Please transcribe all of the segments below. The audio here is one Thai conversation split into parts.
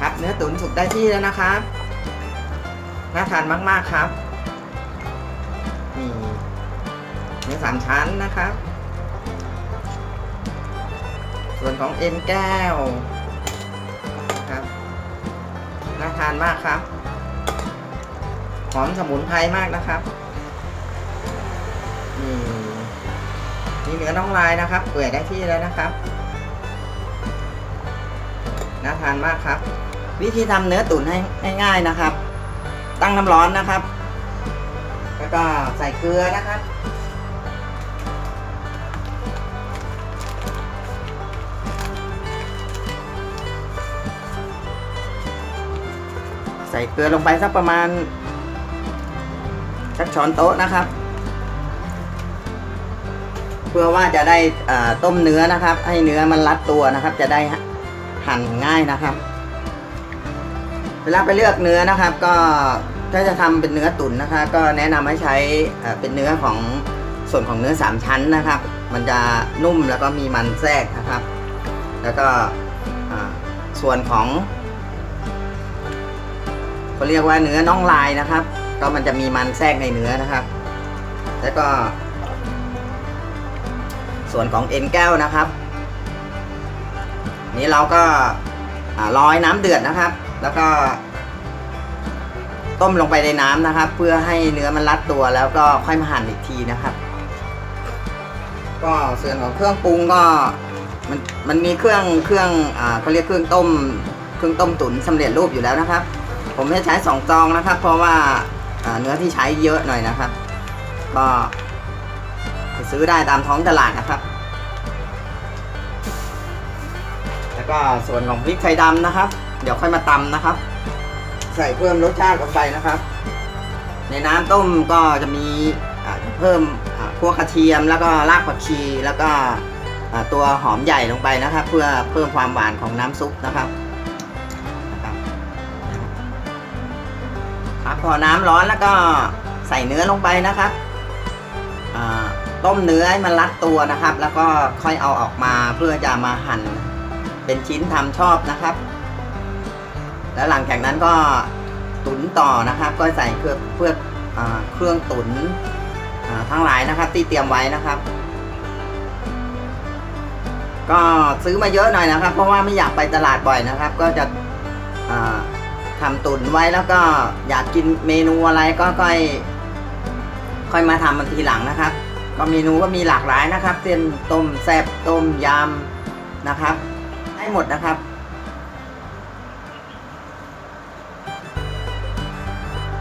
ครับเนื้อตุ๋นสุกได้ที่แล้วนะครับ น่าทานมากๆครับ นี่เนื้อสามชั้นนะครับ ส่วนของเอ็นแก้วครับ น่าทานมากครับ หอมสมุนไพรมากนะครับ นี่นี่เนื้อน้องลายนะครับ เปื่อยได้ที่แล้วนะครับ น่าทานมากครับ วิธีทำเนื้อตุ๋นให้ง่ายๆนะครับ ตั้งน้ำร้อนนะครับ แล้วก็ใส่เกลือนะครับ ใส่เกลือลงไปสักประมาณสักช้อนโต๊ะนะครับ เพื่อว่าจะได้ต้มเนื้อนะครับ ให้เนื้อมันรัดตัวนะครับ จะได้ หั่นง่ายนะครับ เวลาไปเลือกเนื้อนะครับ ก็ถ้าจะทำเป็นเนื้อตุ๋นนะคะ ก็แนะนำให้ใช้เป็นเนื้อของส่วนของเนื้อสามชั้นนะครับ มันจะนุ่มแล้วก็มีมันแทรกนะครับ แล้วก็ส่วนของเขาเรียกว่าเนื้อน่องลายนะครับ ก็มันจะมีมันแทรกในเนื้อนะครับ แล้วก็ ส่วนของเอ็นแก้วนะครับ นี่เราก็ร้อยน้ำเดือดนะครับ แล้วก็ต้มลงไปในน้ำนะครับ เพื่อให้เนื้อมันรัดตัวแล้วก็ค่อยมาหั่นอีกทีนะครับ ก็ส่วนของเครื่องปรุงก็มันมันมีเครื่องเครื่องอ่าเขาเรียกเครื่องต้ม เครื่องต้มตุ๋นสำเร็จรูปอยู่แล้วนะครับ ผมจะใช้สองซองนะครับ เพราะว่าอ่าเนื้อที่ใช้เยอะหน่อยนะครับ ก็ไปซื้อได้ตามท้องตลาดนะครับ แล้วก็ส่วนของพริกไทยดำนะครับ เดี๋ยวค่อยมาตำนะครับ ใส่เพิ่มรสชาติลงไปนะครับ ในน้ำต้มก็จะมีเพิ่มพวกกระเทียมแล้วก็รากผักชีแล้วก็ตัวหอมใหญ่ลงไปนะครับ เพื่อเพิ่มความหวานของน้ำซุปนะครับครับพอน้ำร้อนแล้วก็ใส่เนื้อลงไปนะครับต้มเนื้อให้มันรัดตัวนะครับ แล้วก็ค่อยเอาออกมาเพื่อจะมาหั่น เป็นชิ้นทำชอบนะครับ แล้วหลังจากนั้นก็ตุ๋นต่อนะครับ ก็ใส่เครื่องเพื่อเครื่องตุ๋นทั้งหลายนะครับ ที่เตรียมไว้นะครับ ก็ซื้อมาเยอะหน่อยนะครับ เพราะว่าไม่อยากไปตลาดบ่อยนะครับ ก็จะอ่าทำตุนไว้แล้วก็อยากกินเมนูอะไรก็ค่อย ค่อยมาทำมันทีหลังนะครับ ก็เมนูก็มีหลากหลายนะครับเช่นต้มแซ่บต้มยำนะครับ ให้หมดนะครับ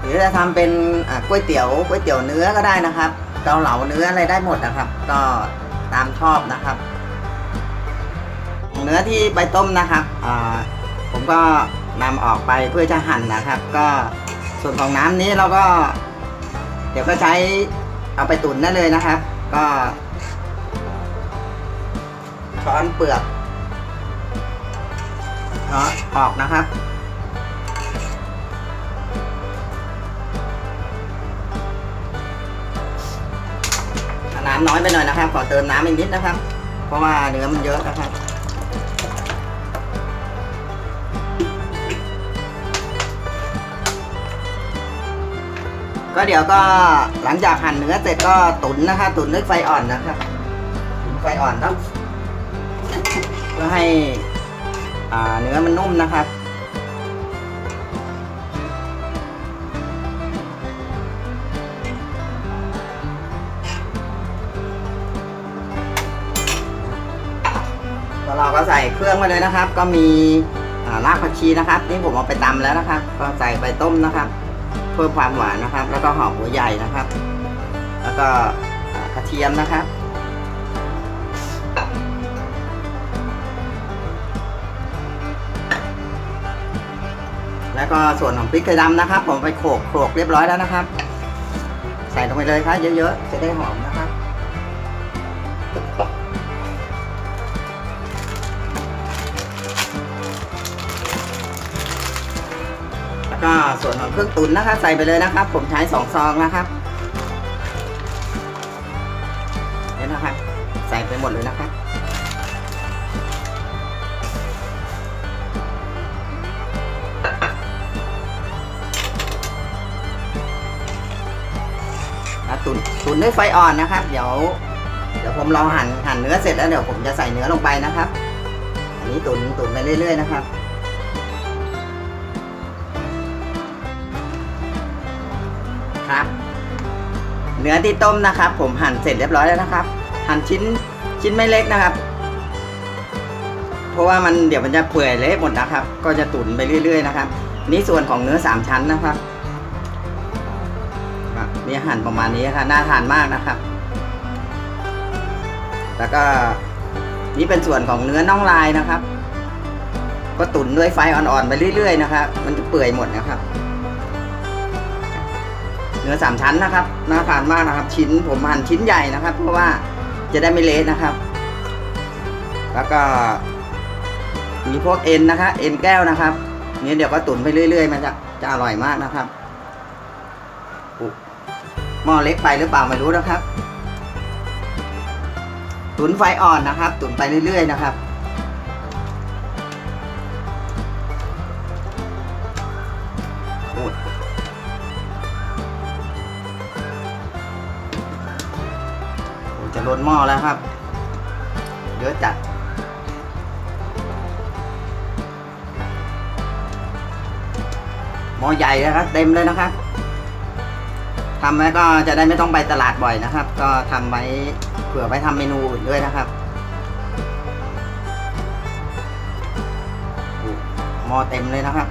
หรือจะทำเป็นก๋วยเตี๋ยวก๋วยเตี๋ยวเนื้อก็ได้นะครับเกาเหลาเนื้ออะไรได้หมดนะครับ ก็ตามชอบนะครับ เนื้อที่ไปต้มนะครับผมก็นำออกไปเพื่อจะหั่นนะครับ ก็ส่วนของน้ำนี้เราก็ เดี๋ยวก็ใช้เอาไปตุ๋นได้เลยนะครับ ก็ช้อนเปลือก ช้อนออกนะครับ น้ำน้อยไปหน่อยนะครับ ขอเติมน้ำอีกนิดนะครับ เพราะว่าเนื้อมันเยอะนะครับก็เดี๋ยวก็หลังจากหั่นเนื้อเสร็จก็ตุ๋นนะครับตุ๋นด้วยไฟอ่อนนะครับไฟอ่อนครับเพื่อให้ เนื้อมันนุ่มนะครับเราก็ใส่เครื่องมาเลยนะครับ ก็มีรากผักชีนะครับ นี่ผมเอาไปตำแล้วนะครับ ก็ใส่ไปต้มนะครับ เพิ่มความหวานนะครับ แล้วก็หอมหัวใหญ่นะครับ แล้วก็กระเทียมนะครับ แล้วก็ส่วนของพริกไทยดำนะครับ ผมไปโขลกโขลกเรียบร้อยแล้วนะครับ ใส่ลงไปเลยครับเยอะๆจะได้หอมนะครับแล้วก็ส่วนของเครื่องตุ๋นนะครับ ใส่ไปเลยนะครับ ผมใช้สองซองนะครับเนี่นะครับ ใส่ไปหมดเลยนะครับ ตุนตุนด้วยไฟอ่อนนะครับ เดี๋ยว เดี๋ยวผมรอหั่นหั่นเนื้อเสร็จแล้วเดี๋ยวผมจะใส่เนื้อลงไปนะครับ อันนี้ตุนตุนไปเรื่อย ๆ นะครับครับ เนื้อที่ต้มนะครับ ผมหั่นเสร็จเรียบร้อยแล้วนะครับ หั่นชิ้นชิ้นไม่เล็กนะครับ เพราะว่ามันเดี๋ยวมันจะเปื่อยเละหมดนะครับ ก็จะตุ๋นไปเรื่อย ๆ นะครับนี่ส่วนของเนื้อสามชั้นนะครับ นี่หั่นประมาณนี้ครับน่าทานมากนะครับ แล้วก็นี่เป็นส่วนของเนื้อน่องลายนะครับ ก็ตุ๋นด้วยไฟอ่อนๆไปเรื่อยๆนะครับ มันจะเปื่อยหมดนะครับ เนื้อสามชั้นนะครับน่าทานมากนะครับ ชิ้นผมหั่นชิ้นใหญ่นะครับ เพราะว่าจะได้ไม่เละนะครับ แล้วก็มีพวกเอ็นนะคะเอ็นแก้วนะครับนี่เดี๋ยวก็ตุ๋นไปเรื่อยๆ มันจะจะอร่อยมากนะครับอู หม้อเล็กไปหรือเปล่าไม่รู้นะครับ ตุ๋นไฟอ่อนนะครับ ตุ๋นไปเรื่อยๆนะครับโอ้ยจะล้นหม้อแล้วครับ เยอะจัดหม้อใหญ่นะครับ เต็มเลยนะครับ ทำไว้ก็จะได้ไม่ต้องไปตลาดบ่อยนะครับ ก็ทำไว้เผื่อไว้ทำเมนูอื่นด้วยนะครับหม้อเต็มเลยนะครับ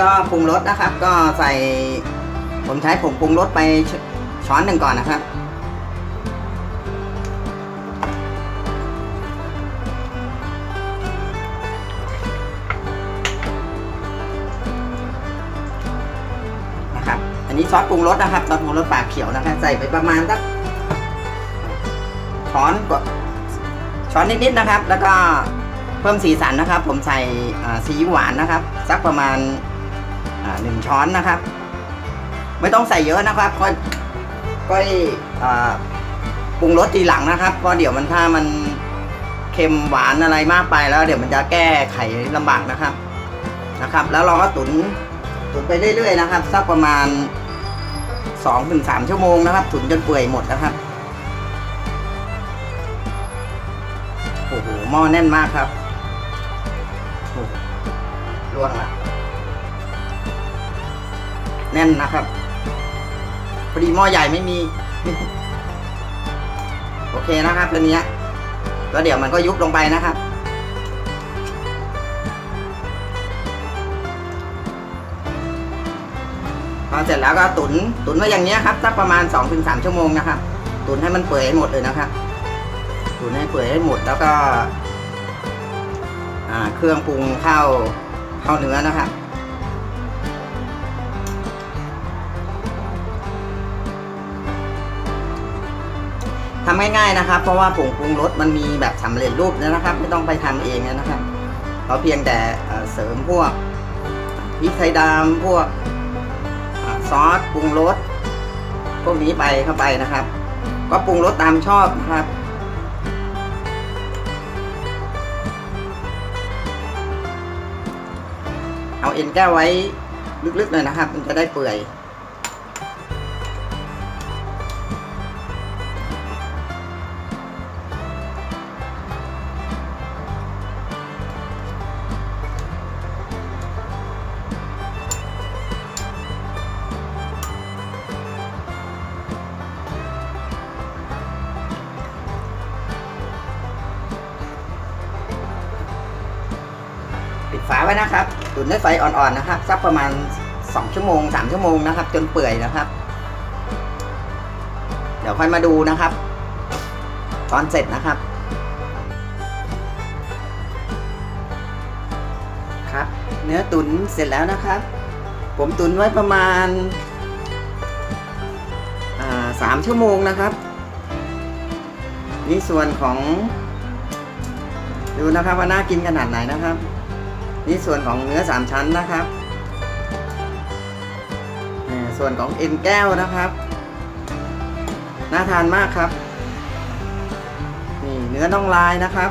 ก็ปรุงรสนะครับ ก็ใส่ผมใช้ผงปรุงรสไปช้อนหนึ่งก่อนนะครับ นะครับ อันนี้ซอสปรุงรสนะครับซอสปรุงรสปากเขียวนะครับ ใส่ไปประมาณสักช้อนกว่าช้อนนิดๆนะครับ แล้วก็เพิ่มสีสันนะครับ ผมใส่ซีอิ๊วหวานนะครับ สักประมาณ หนึ่งช้อนนะครับ ไม่ต้องใส่เยอะนะครับค่อยค่อยปรุงรสทีหลังนะครับเพราะเดี๋ยวมันถ้ามันเค็มหวานอะไรมากไปแล้ว เดี๋ยวมันจะแก้ไขลำบากนะครับนะครับ แล้วเราก็ตุนตุนไปเรื่อยๆนะครับสักประมาณสองถึงสามชั่วโมงนะครับ ตุนจนเปื่อยหมดนะครับโอ้โหหม้อแน่นมากครับโอ้โหล่วงละ แน่นนะครับพอดีหม้อใหญ่ไม่มี โอเคนะครับตัวเนี้ยแล้วเดี๋ยวมันก็ยุบลงไปนะครับ พอเสร็จแล้วก็ตุนตุนไว้อย่างเนี้ยครับสักประมาณ 2-3 ชั่วโมงนะครับ ตุนให้มันเปื่อยให้หมดเลยนะครับตุนให้เปื่อยให้หมดแล้วก็อ่าเครื่องปรุงเข้าเข้าเนื้อนะครับ ทำง่ายๆนะครับ เพราะว่าผงปรุงรสมันมีแบบสำเร็จรูปแล้วนะครับ ไม่ต้องไปทำเองนะครับเราเพียงแต่เสริมพวกพริกไทยดำพวกอซอสปรุงรสพวกนี้ไปเข้าไปนะครับ ก็ปรุงรสตามชอบนะครับเอาเอ็นแก้วไว้ลึกๆหน่อยนะครับ มันจะได้เปื่อย ไว้นะครับตุ๋นด้วยไฟอ่อนๆนะครับสักประมาณ 2 ชั่วโมง 3 ชั่วโมงนะครับ จนเปื่อยนะครับ เดี๋ยวค่อยมาดูนะครับ ตอนเสร็จนะครับ ครับ เนื้อตุ๋นเสร็จแล้วนะครับ ผมตุ๋นไว้ประมาณสามชั่วโมงนะครับนี่ส่วนของดูนะครับว่าน่ากินขนาดไหนนะครับ นี่ส่วนของเนื้อสามชั้นนะครับ ส่วนของเอ็นแก้วนะครับ น่าทานมากครับ นี่เนื้อน่องลายนะครับ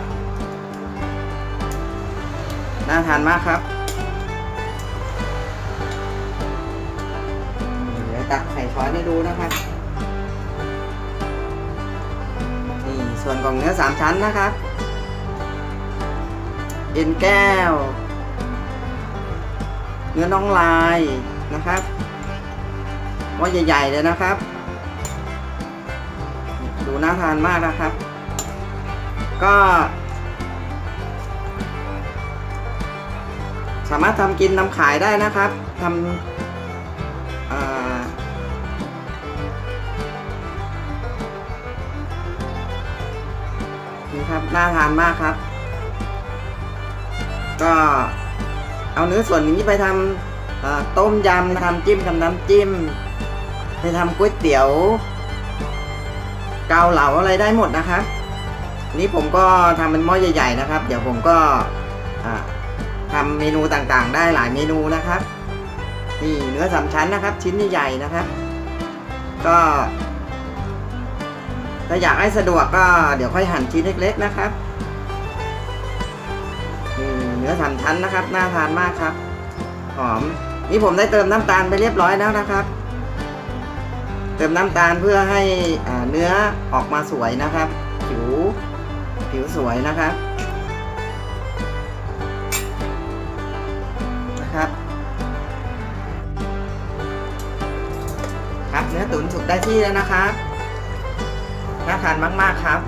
น่าทานมากครับเดี๋ยวตักไข่ช้อนให้ดูนะครับ นี่ส่วนของเนื้อสามชั้นนะครับ เอ็นแก้ว เนื้อน่องลายนะครับ ว่าใหญ่ๆเลยนะครับ ดูน่าทานมากนะครับ ก็สามารถทำกินนำขายได้นะครับทำอ่านี่ครับ น่าทานมากครับ ก็ เอาเนื้อส่วนนี้ไปทำต้มยำทำจิ้มทำน้ำจิ้ม ไปทำก๋วยเตี๋ยว เกาเหลาอะไรได้หมดนะครับ นี่ผมก็ทำเป็นหม้อใหญ่ๆนะครับ เดี๋ยวผมก็ทำเมนูต่างๆ ได้หลายเมนูนะครับ นี่เนื้อสามชั้นนะครับ ชิ้นใหญ่ๆนะครับ ก็ถ้าอยากให้สะดวกก็เดี๋ยวค่อยหั่นชิ้นเล็ก ๆ นะครับ นี่เนื้อสามชั้นนะครับ น่าทานมากครับ หอม นี่ผมได้เติมน้ำตาลไปเรียบร้อยแล้วนะครับ เติมน้ำตาลเพื่อให้เนื้อออกมาสวยนะครับ ผิว ผิวสวยนะครับ นะครับ ครับเนื้อตุ๋นสุกได้ที่แล้วนะครับ น่าทานมากๆครับ